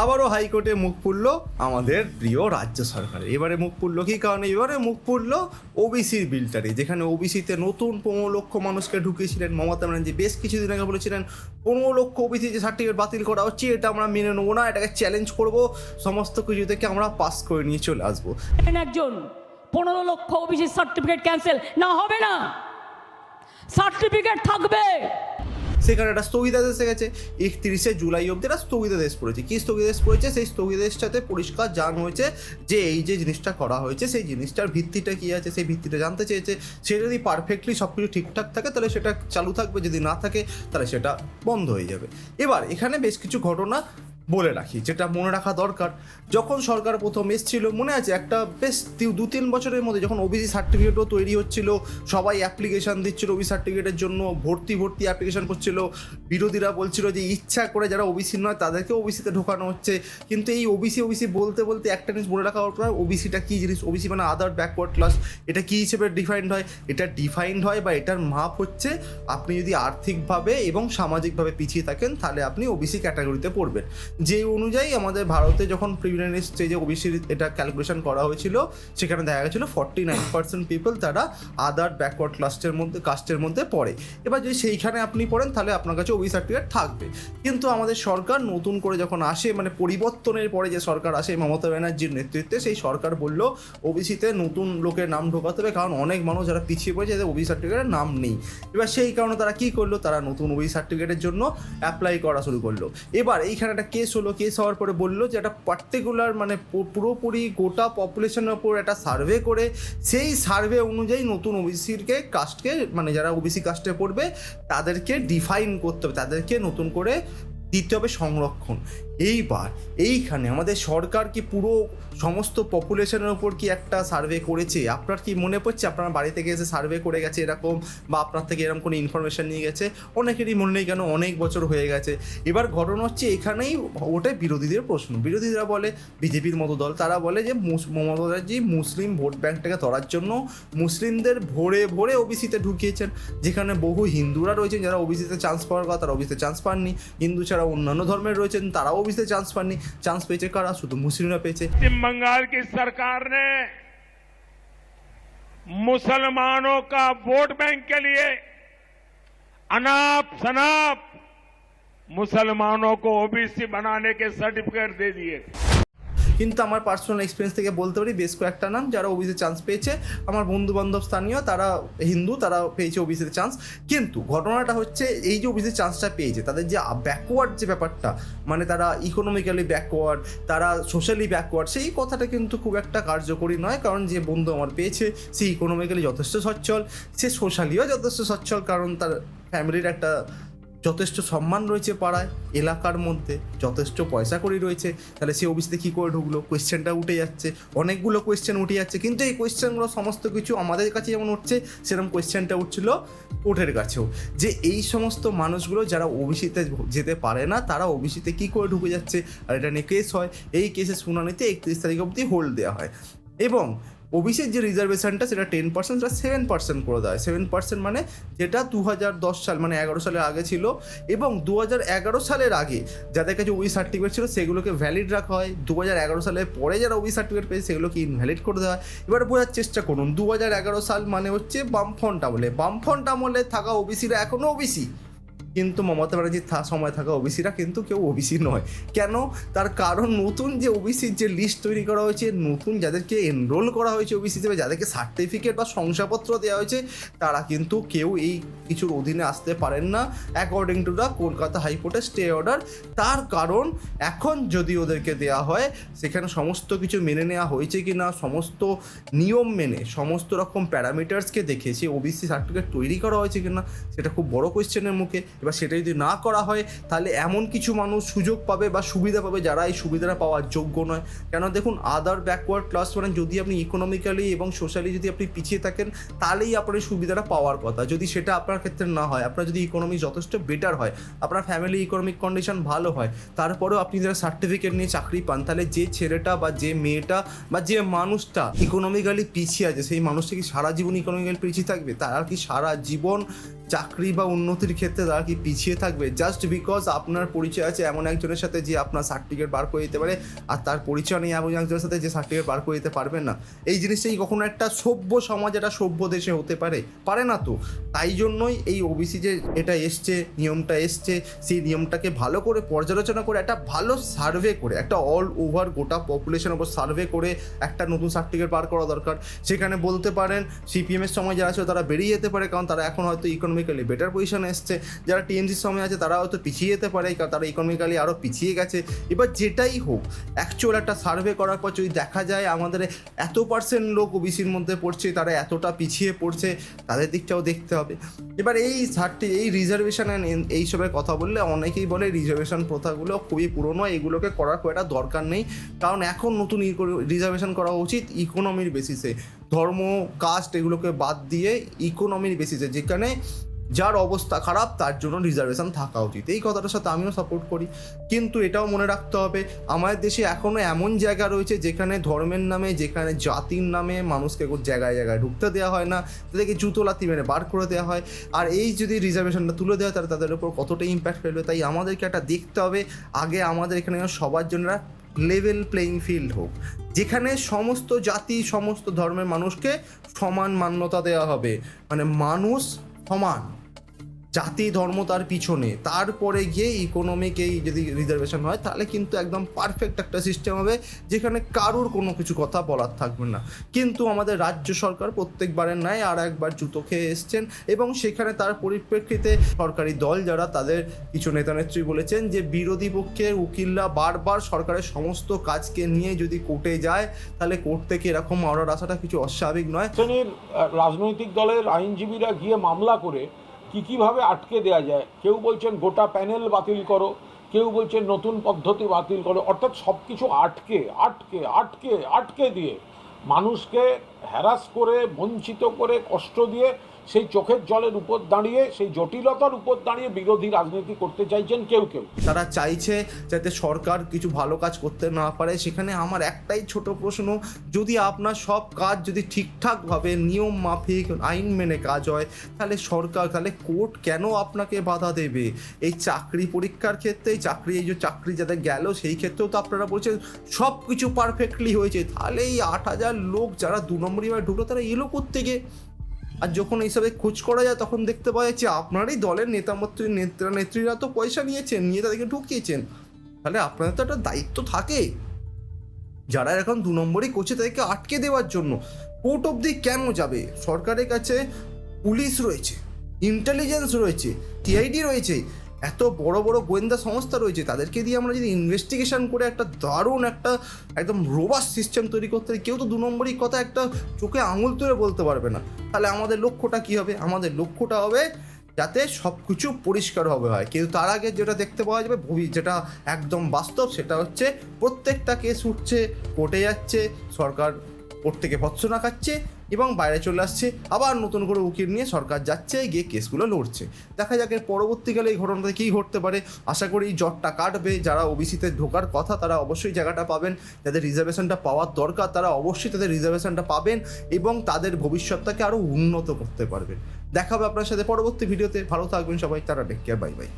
আবারও হাইকোর্টে মুখ পুরল আমাদের প্রিয় রাজ্য সরকার এবারে মুখ পুরল কি কারণে? এবারে মুখ পুরল ওবিসির বিলটারে, যেখানে ওবিসিতে নতুন পনেরো লক্ষ মানুষকে ঢুকিয়েছিলেন মমতা ব্যানার্জি। বেশ কিছুদিন আগে বলেছিলেন, পনেরো লক্ষ ওবিসি যে সার্টিফিকেট বাতিল করা হচ্ছে, এটা আমরা মেনে নেব না, এটাকে চ্যালেঞ্জ করব, সমস্ত কিছু থেকে আমরা পাস করে নিয়ে চলে আসব। একজন পনেরো লক্ষ ওবিসি সার্টিফিকেট ক্যান্সেল না হবে না। সার্টিফিকেট থাকবে। সেখানে একটা স্থগিতাদেশ গেছে। একত্রিশে জুলাই অব্দি একটা স্থগিতাদেশ পড়েছে। কী স্থগিতাদেশ পড়েছে? সেই স্থগিতাদেশটাতে পরিষ্কার জান হয়েছে যে এই যে জিনিসটা করা হয়েছে, সেই জিনিসটার ভিত্তিটা কী আছে, সেই ভিত্তিটা জানতে চেয়েছে। সে যদি পারফেক্টলি সব কিছু ঠিকঠাক থাকে, তাহলে সেটা চালু থাকবে। যদি না থাকে, তাহলে সেটা বন্ধ হয়ে যাবে। এবার এখানে বেশ কিছু ঘটনা বলে রাখি, যেটা মনে রাখা দরকার। যখন সরকার প্রথম এসেছিল, মনে আছে একটা বেশ দু তিন বছরের মধ্যে যখন ওবিসি সার্টিফিকেটও তৈরি হচ্ছিল, সবাই অ্যাপ্লিকেশন দিচ্ছিল ওবিসি সার্টিফিকেটের জন্য, ভর্তি ভর্তি অ্যাপ্লিকেশন করছিল। বিরোধীরা বলছিল যে, ইচ্ছা করে যারা ওবিসি নয় তাদেরকে ওবিসিতে ঢোকানো হচ্ছে। কিন্তু এই ওবিসি ওবিসি বলতে বলতে একটা জিনিস মনে রাখা দরকার ওবিসিটা কী জিনিস? ওবিসি মানে আদার ব্যাকওয়ার্ড ক্লাস এটা কী হিসেবে ডিফাইন্ড হয়? এটা ডিফাইন্ড হয় বা এটার মাপ হচ্ছে, আপনি যদি আর্থিকভাবে এবং সামাজিকভাবে পিছিয়ে থাকেন, তাহলে আপনি ওবিসি ক্যাটাগরিতে পড়বেন। যে অনুযায়ী আমাদের ভারতে যখন প্রিভিলেন্স স্টেজে ওবিসির এটা ক্যালকুলেশন করা হয়েছিল, সেখানে দেখা গেছিল ফর্টি নাইন পার্সেন্ট পিপল তারা আদার ব্যাকওয়ার্ড ক্লাস্টের মধ্যে কাস্টের মধ্যে পড়ে। এবার যদি সেইখানে আপনি পড়েন, তাহলে আপনার কাছে ওবি সার্টিফিকেট থাকবে। কিন্তু আমাদের সরকার নতুন করে যখন আসে মানে পরিবর্তনের পরে যে সরকার আসে, মমতা ব্যানার্জির নেতৃত্বে, সেই সরকার বলল ওবিসিতে নতুন লোকের নাম ঢোকাতে হবে, কারণ অনেক মানুষ যারা পিছিয়ে পড়েছে যাদের ওবি সার্টিফিকেটের নাম নেই। এবার সেই কারণে তারা কি করল? তারা নতুন ওবি সার্টিফিকেটের জন্য অ্যাপ্লাই করা শুরু করল। এবার এইখানে একটা কেস হলো, কেস হওয়ার পরে বলল যে একটা পার্টিকুলার মানে পুরোপুরি গোটা পপুলেশনের ওপর একটা সার্ভে করে, সেই সার্ভে অনুযায়ী নতুন ওবিসিকে কাস্টকে মানে যারা ওবিসি কাস্টে পড়বে, তাদেরকে ডিফাইন করতে হবে, তাদেরকে নতুন করে দিতে হবে সংরক্ষণ। এইবার এইখানে আমাদের সরকার কি পুরো সমস্ত পপুলেশনের উপর কি একটা সার্ভে করেছে? আপনার কি মনে পড়ছে? আপনার বাড়ি থেকে এসে সার্ভে করে গেছে এরকম বা আপনার থেকে এরকম কোনো ইনফরমেশন নিয়ে গেছে? অনেকেরই মনে নেই কেন? অনেক বছর হয়ে গেছে। এবার ঘটনা হচ্ছে এখানেই ওটা বিরোধীদের প্রশ্ন। বিরোধীরা বলে, বিজেপির মতো দল, তারা বলে যে মমতা ব্যানার্জি মুসলিম ভোট ব্যাংকটাকে ধরার জন্য মুসলিমদের ভোরে ভোরে ওবিসিতে ঢুকিয়েছেন। যেখানে বহু হিন্দুরা রয়েছেন, যারা ওবিসিতে চান্স পাওয়ার কথা, তারা ওবিসিতে চান্স পাননি। হিন্দু ছাড়া অন্যান্য ধর্মের রয়েছেন তারাও ওবিসিতে চান্স পাননি চান্স পেয়েছে কারা শুধু মুসলিমরা পেয়েছে पश्चिम बंगाल की सरकार ने मुसलमानों का वोट बैंक के लिए अनाप शनाप मुसलमानों को ओबीसी बनाने के सर्टिफिकेट दे दिए কিন্তু আমার পার্সোনাল এক্সপিরিয়েন্স থেকে বলতে পারি, বেশ কয়েকটা নাম যারা ওবিসি চান্স পেয়েছে। আমার বন্ধু বান্ধব স্থানীয়, তারা হিন্দু, তারা পেয়েছে ওবিসিতে চান্স কিন্তু ঘটনাটা হচ্ছে, এই যে ওবিসি চান্সটা পেয়েছে, তাদের যে ব্যাকওয়ার্ড যে ব্যাপারটা মানে তারা ইকোনমিক্যালি ব্যাকওয়ার্ড তারা সোশ্যালি ব্যাকওয়ার্ড সেই কথাটা কিন্তু খুব একটা কার্যকরী নয়। কারণ যে বন্ধু আমার পেয়েছে, সে ইকোনমিক্যালি যথেষ্ট সচ্ছল, সে সোশ্যালিও যথেষ্ট সচ্ছল, কারণ তার ফ্যামিলির একটা যথেষ্ট সম্মান রয়েছে পাড়ায়, এলাকার মধ্যে যথেষ্ট পয়সা করি রয়েছে, তাহলে সে অফিসে কী করে ঢুকলো? কোয়েশ্চেনটা উঠে যাচ্ছে, অনেকগুলো কোয়েশ্চেন উঠে যাচ্ছে, কিন্তু এই কোয়েশ্চেনগুলো সমস্ত কিছু আমাদের কাছে যেমন উঠছে সেরকম কোয়েশ্চেনটা উঠছিল কোর্টের কাছেও। যে এই সমস্ত মানুষগুলো যারা ওবিসিতে যেতে পারে না, তারা ওবিসিতে কী করে ঢুকে যাচ্ছে? আর এটা নিয়ে কেস হয়। এই কেসের শুনানিতে একত্রিশ তারিখ অবধি হোল্ড দেওয়া হয়। এবং ওবিসির যে রিজার্ভেশনটা সেটা টেন পার্সেন্ট সেটা সেভেন পার্সেন্ট করে দেয়। সেভেন পার্সেন্ট মানে যেটা দু হাজার দশ সাল মানে এগারো সালের আগে ছিল এবং দু হাজার এগারো সালের আগে যাদের কাছে ওবি সার্টিফিকেট ছিল, সেগুলোকে ভ্যালিড রাখা হয়। দু হাজার এগারো সালের পরে যারা ওবি সার্টিফিকেট পেয়েছে, সেগুলোকে ইনভ্যালিড করে দেওয়া হয়। এবার বোঝার চেষ্টা করুন দু হাজার এগারো সাল মানে হচ্ছে বামফ্রন্ট আমলে। বামফ্রন্ট আমলে থাকা ওবিসিরা এখনও ওবিসি কিন্তু মমতা ব্যানার্জির থা- সময় থাকা ওবিসিরা কিন্তু কেউ ওবিসি নয়। কেন? তার কারণ নতুন যে ওবিসির যে লিস্ট তৈরি করা হয়েছে, নতুন যাদেরকে এনরোল করা হয়েছে ওবিসি হিসেবে যাদেরকে সার্টিফিকেট বা শংসাপত্র দেওয়া হয়েছে, তারা কিন্তু কেউ এই কিছুর অধীনে আসতে পারেন না। অ্যাকর্ডিং টু দ্য কলকাতা হাইকোর্টের স্টে অর্ডার তার কারণ এখন যদি ওদেরকে দেওয়া হয়, সেখানে সমস্ত কিছু মেনে নেওয়া হয়েছে কি না সমস্ত নিয়ম মেনে, সমস্ত রকম প্যারামিটার্সকে দেখে সে ওবিসি সার্টিফিকেট তৈরি করা হয়েছে কি না সেটা খুব বড় কোয়েশ্চেনের মুখে। এবার সেটা যদি না করা হয়, তাহলে এমন কিছু মানুষ সুযোগ পাবে বা সুবিধা পাবে যারা এই সুবিধাটা পাওয়ার যোগ্য নয়। কেন দেখুন আদার ব্যাকওয়ার্ড ক্লাস মানে যদি আপনি ইকোনমিক্যালি এবং সোশ্যালি যদি আপনি পিছিয়ে থাকেন, তাহলেই আপনার এই সুবিধাটা পাওয়ার কথা। যদি সেটা আপনার ক্ষেত্রে না হয়, আপনার যদি ইকোনমি যথেষ্ট বেটার হয়, আপনার ফ্যামিলি ইকোনমিক কন্ডিশন ভালো হয়, তারপরেও আপনি যারা সার্টিফিকেট নিয়ে চাকরি পান, তাহলে যে ছেলেটা বা যে মেয়েটা বা যে মানুষটা ইকোনমিক্যালি পিছিয়ে আছে, সেই মানুষটা কি সারা জীবন ইকোনমিক্যালি পিছিয়ে থাকবে? তারা কি সারা জীবন চাকরি বা উন্নতির ক্ষেত্রে তারা কি পিছিয়ে থাকবে? জাস্ট বিকজ আপনার পরিচয় আছে এমন একজনের সাথে যে আপনার সার্টিফিকেট বার করে দিতে পারে, আর তার পরিচয় নেই এমন একজনের সাথে যে সার্টিফিকেট বার করে দিতে পারবেন না। এই জিনিসটাই কখনো একটা সভ্য সমাজ, একটা সভ্য দেশে হতে পারে? পারে না তো। তাই জন্যই এই ওবিসি যে এটা এসছে, নিয়মটা এসছে, সেই নিয়মটাকে ভালো করে পর্যালোচনা করে, একটা ভালো সার্ভে করে, একটা অল ওভার গোটা পপুলেশনের ওপর সার্ভে করে একটা নতুন সার্টিফিকেট বার করা দরকার। সেখানে বলতে পারেন সিপিএমের সময় যারা আছে তারা বেরিয়ে যেতে পারে, কারণ তারা এখন হয়তো ইকোনমিক্যালি বেটার পজিশনে এসছে। যারা টিএমসির সময় আছে তারা হয়তো পিছিয়ে যেতে পারে তারা ইকোনমিক্যালি আরও পিছিয়ে গেছে। এবার যেটাই হোক অ্যাকচুয়াল একটা সার্ভে করার পর যদি দেখা যায় আমাদের এত পার্সেন্ট লোক ওবিসির মধ্যে পড়ছে, তারা এতটা পিছিয়ে পড়ছে, তাদের দিকটাও দেখতে হবে। এবার এই সার্টি এই রিজার্ভেশন এইসবের কথা বললে অনেকেই বলে রিজার্ভেশন প্রথাগুলো খুবই পুরনো, এগুলোকে করার খুব একটা দরকার নেই। কারণ এখন নতুন রিজার্ভেশন করা উচিত ইকোনমির বেসিসে ধর্ম কাস্ট এগুলোকে বাদ দিয়ে ইকোনমির বেসিসে যেখানে যার অবস্থা খারাপ, তার জন্য রিজার্ভেশন থাকা উচিত। এই কথাটার সাথে আমিও সাপোর্ট করি। কিন্তু এটাও মনে রাখতে হবে, আমাদের দেশে এখনও এমন জায়গা রয়েছে যেখানে ধর্মের নামে, যেখানে জাতির নামে মানুষকে জায়গায় জায়গায় ঢুকতে দেওয়া হয় না। তাদেরকে জুতো, লাথি মেরে বার করে দেওয়া হয়। আর এই যদি রিজার্ভেশনটা তুলে দেওয়া তাহলে তাদের উপর কতটা ইম্প্যাক্ট ফেলবে? তাই আমাদেরকে একটা দেখতে হবে। আগে আমাদের এখানে সবার জন্য লেভেল প্লেইং ফিল্ড হোক, যেখানে সমস্ত জাতি, সমস্ত ধর্মের মানুষকে সমান মান্যতা দেওয়া হবে। মানে মানুষ সমান। জাতি, ধর্ম তার পিছনে। তারপরে গিয়ে ইকোনমিক এই যদি রিজার্ভেশন হয়, তাহলে কিন্তু একদম পারফেক্ট একটা সিস্টেম হবে, যেখানে কারোর কোনো কিছু কথা বলার থাকবে না। কিন্তু আমাদের রাজ্য সরকার প্রত্যেকবারের ন্যায় আর একবার জুতো খেয়ে এসছেন এবং সেখানে তার পরিপ্রেক্ষিতে সরকারি দল যারা তাদের কিছু নেতানেত্রী বলেছেন যে, বিরোধী পক্ষের উকিলরা বারবার সরকারের সমস্ত কাজকে নিয়ে যদি কোর্টে যায়, তাহলে কোর্ট থেকে এরকম অর্ডার আসাটা কিছু অস্বাভাবিক নয়। রাজনৈতিক দলের আইনজীবীরা গিয়ে মামলা করে কি কীভাবে আটকে দেওয়া যায়? কেউ বলছেন গোটা প্যানেল বাতিল করো, কেউ বলছেন নতুন পদ্ধতি বাতিল করো, অর্থাৎ সব কিছু আটকে আটকে আটকে আটকে দিয়ে মানুষকে হ্যারাস করে, বঞ্চিত করে, কষ্ট দিয়ে সেই চোখের জলের উপর দাঁড়িয়ে, সেই জটিলতার উপর দাঁড়িয়ে বিরোধী রাজনীতি করতে চাইছেন কেউ কেউ। তারা চাইছে যাতে সরকার কিছু ভালো কাজ করতে না পারে। সেখানে আমার একটাই ছোট প্রশ্ন, যদি আপনার সব কাজ যদি ঠিকঠাকভাবে নিয়ম মাফিক, আইন মেনে কাজ হয়, তাহলে সরকার, তাহলে কোর্ট কেন আপনাকে বাধা দেবে? এই চাকরি পরীক্ষার ক্ষেত্রে চাকরি, এই যে চাকরি যাদের গেল, সেই ক্ষেত্রেও তো আপনারা বলছেন সব কিছু পারফেক্টলি হয়েছে। তাহলে এই আট হাজার লোক যারা দু নম্বরই ঢুকলো, তারা এলো কোত্থেকে? আর যখন এইসবে খোঁজ করা যায়, তখন দেখতে পাওয়া যাচ্ছে আপনারই দলের নেতা মন্ত্রী নেতা নেত্রীরা তো পয়সা নিয়েছেন, নিয়ে তাদেরকে ঢুকিয়েছেন। তাহলে আপনাদের তো একটা দায়িত্ব থাকে। যারা এখন দু নম্বরই করছে তাদেরকে আটকে দেওয়ার জন্য। কোর্ট দি কেন যাবে? সরকারের কাছে পুলিশ রয়েছে ইন্টেলিজেন্স রয়েছে টিআইডি রয়েছে। এত বড় বড় গোয়েন্দা সংস্থা রয়েছে, তাদেরকে দিয়ে আমরা যদি ইনভেস্টিগেশন করে একটা দারুণ একটা একদম রোবাস সিস্টেম তৈরি করতে কেউ তো দু নম্বরই কথা একটা চোখে আঙুল তুলে বলতে পারবে না। তাহলে আমাদের লক্ষ্যটা কী হবে? আমাদের লক্ষ্যটা হবে যাতে সব কিছু পরিষ্কারভাবে হয়। কিন্তু তার আগে যেটা দেখতে পাওয়া যাবে, ভবি, যেটা একদম বাস্তব, সেটা হচ্ছে প্রত্যেকটা কেস উঠছে কোর্টে যাচ্ছে, সরকার কোর্ট থেকে ভৎসনা খাচ্ছে এবং বাইরে চলে আসছে। আবার নতুন করে উকিল নিয়ে সরকার যাচ্ছে, গিয়ে কেসগুলো লড়ছে। দেখা যাক এর পরবর্তীকালে এই ঘটনাতে কী ঘটতে পারে। আশা করি জটটা কাটবে। যারা ওবিসিতে ঢোকার কথা, তারা অবশ্যই জায়গাটা পাবেন। যাদের রিজার্ভেশনটা পাওয়ার দরকার, তারা অবশ্যই তাদের রিজার্ভেশনটা পাবেন এবং তাদের ভবিষ্যৎটাকে আরও উন্নত করতে পারবেন। দেখা হবে আপনার সাথে পরবর্তী ভিডিওতে। ভালো থাকবেন সবাই। তারা টেক কেয়ার বাই বাই